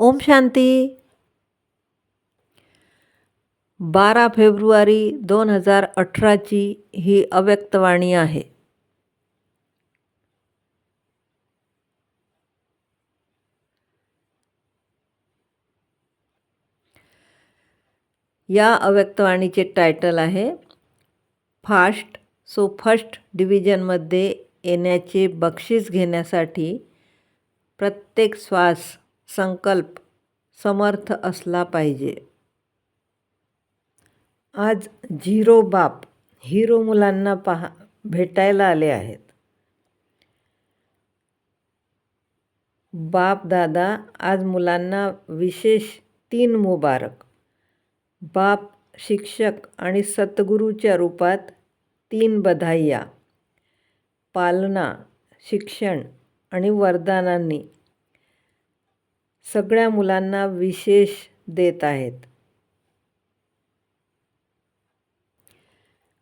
ओम शांती। बारा फेब्रुवारी दोन हजार अठराची ही अव्यक्तवाणी आहे. या अव्यक्तवाणीचे टायटल आहे फास्ट सो फर्स्ट डिव्हिजनमध्ये येण्याचे बक्षीस घेण्यासाठी प्रत्येक श्वास संकल्प समर्थ असला पाहिजे. आज झिरो बाप हिरो मुलांना पहा भेटायला आले आहेत. बाप दादा आज मुलांना विशेष तीन मुबारक. बाप शिक्षक आणि सद्गुरूच्या रूपात तीन बधाईया पालना शिक्षण आणि वरदानांनी सगळ्या मुलांना विशेष देत आहेत.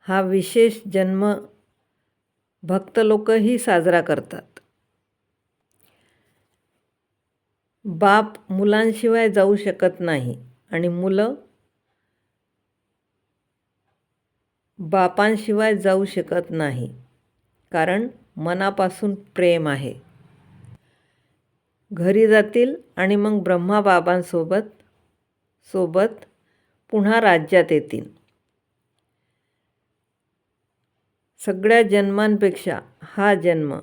हा विशेष जन्म भक्त लोकही साजरा करतात. बाप मुलांशिवाय जाऊ शकत नाही आणि मुलं बापांशिवाय जाऊ शकत नाही कारण मनापासून प्रेम आहे. घरी जातील आणि मग ब्रह्माबाबांसोबत सोबत पुन्हा राज्यात येतील. सगळ्या जन्मांपेक्षा हा जन्म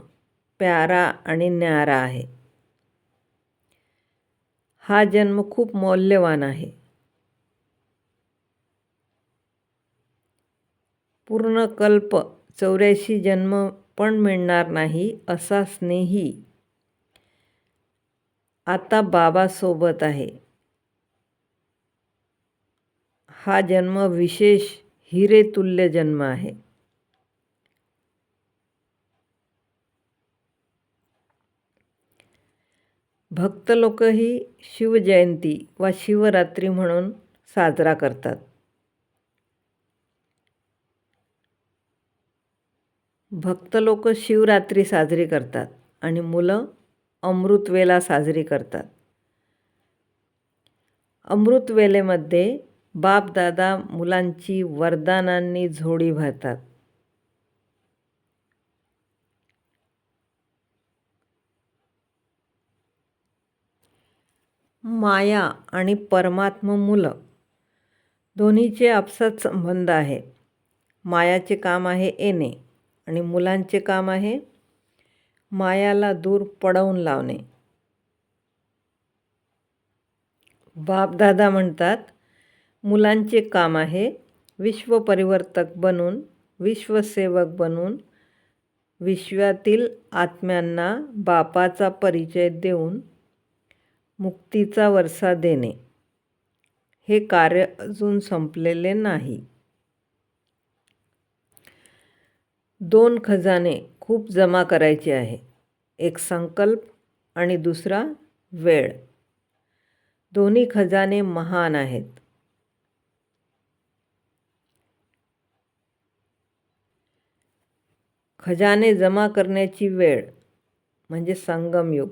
प्यारा आणि न्यारा आहे. हा जन्म खूप मौल्यवान आहे. पूर्ण कल्प चौऱ्याऐंशी जन्म पण मिळणार नाही असा स्नेही आता बाबासोबत आहे. हा जन्म विशेष हिरेतुल्य जन्म आहे. भक्त लोकही शिवजयंती वा शिवरात्री म्हणून साजरा करतात. भक्त लोक शिवरात्री साजरी करतात आणि मुलं अमृतवेला साजरी करतात. अमृतवेलेमध्ये बापदादा मुलांची वरदानांनी झोडी भरतात. माया आणि परमात्म मुलं दोन्हीचे आपसात संबंध आहे मायाचे काम आहे येणे आणि मुलांचे काम आहे मायाला दूर पडवून लावणे. बापदादा म्हणतात मुलांचे काम आहे विश्वपरिवर्तक बनून विश्वसेवक बनून विश्वातील आत्म्यांना बापाचा परिचय देऊन मुक्तीचा वरसा देणे. हे कार्य अजून संपलेले नाही. दोन खजाने खूप जमा करायची आहे. एक संकल्प आणि दुसरा वेळ. दोन्ही खजाने महान आहेत. खजाने जमा करण्याची वेळ म्हणजे संगमयुग.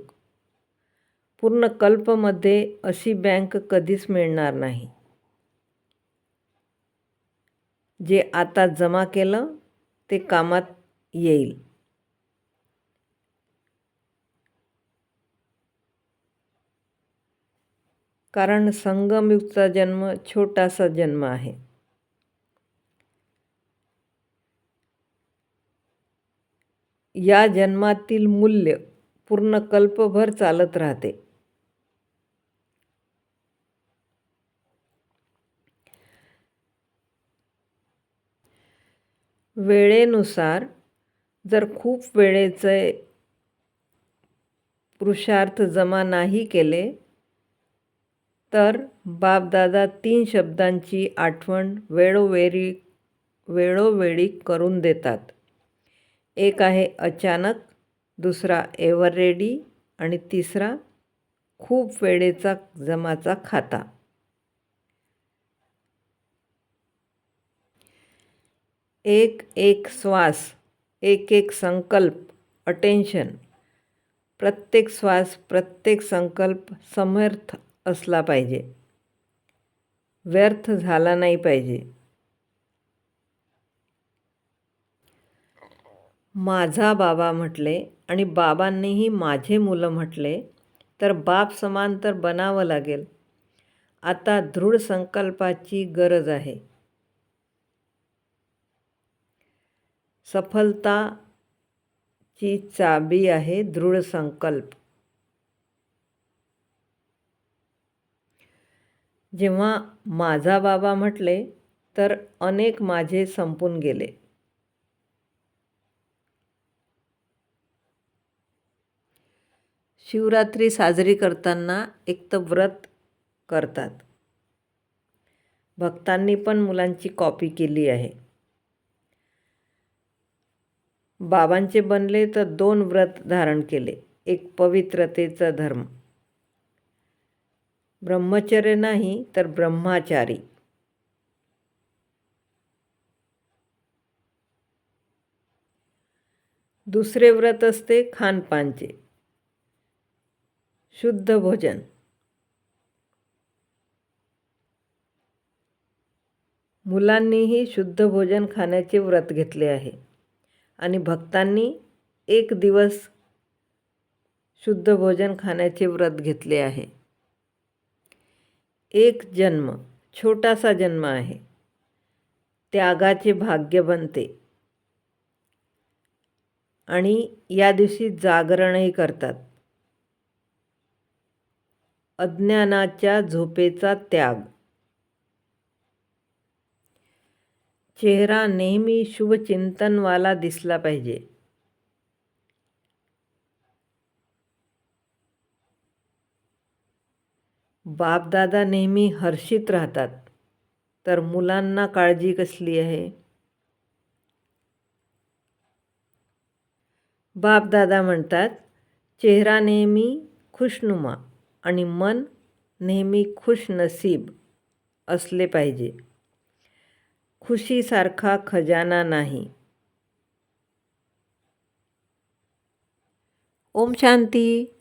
पूर्ण कल्पमध्ये अशी बँक कधीच मिळणार नाही. जे आता जमा केलं ते कामात येईल. कारण संगमयुगचा जन्म छोटासा जन्म आहे. या जन्मातील मूल्य पूर्ण कल्पभर चालत राहते. वेळेनुसार जर खूप वेळेचे पुरुषार्थ जमा नाही केले तर बापदादा तीन शब्दांची आठवण वेळोवेळी वेळोवेळी करून देतात. एक आहे अचानक दुसरा एव्हर रेडी आणि तिसरा खूप वेळेचा जमाचा खाता. एक एक श्वास एक एक संकल्प अटेन्शन प्रत्येक श्वास प्रत्येक संकल्प समर्थ असला पाहिजे. व्यर्थ झाला नाही पाहिजे. माझा बाबा म्हटले आणि बाबांनीही माझे मुलं म्हटले तर बाप समान तर बनावं लागेल. आता दृढ संकल्पाची गरज आहे. सफलताची चाबी आहे दृढ संकल्प. जेव्हा माझा बाबा म्हटले तर अनेक माझे संपून गेले. शिवरात्री साजरी करताना एक तर व्रत करतात. भक्तांनी पण मुलांची कॉपी केली आहे. बाबांचे बनले तर दोन व्रत धारण केले एक पवित्रतेचा धर्म. ब्रह्मचर्य नाही तर ब्रह्माचारी. दुसरे व्रत असते खानपानचे. शुद्ध भोजन. मुलांनीही शुद्ध भोजन खाण्याचे व्रत घेतले आहे. आणि भक्तांनी एक दिवस शुद्ध भोजन खाण्याचे व्रत घेतले आहे. एक जन्म छोटासा जन्म आहे. त्यागाचे भाग्य बनते. आणि या दिवशी जागरणही करतात. अज्ञानाच्या झोपेचा त्याग. चेहरा नेहमी शुभचिंतनवाला दिसला पाहिजे. बापदादा नेहमी हर्षित राहतात. तर मुलांना काळजी कसली आहे? बापदादा म्हणतात चेहरा नेहमी खुशनुमा आणि मन नेहमी खुशनसीब असले पाहिजे. खुशीसारखा खजाना नाही. ओम शांती.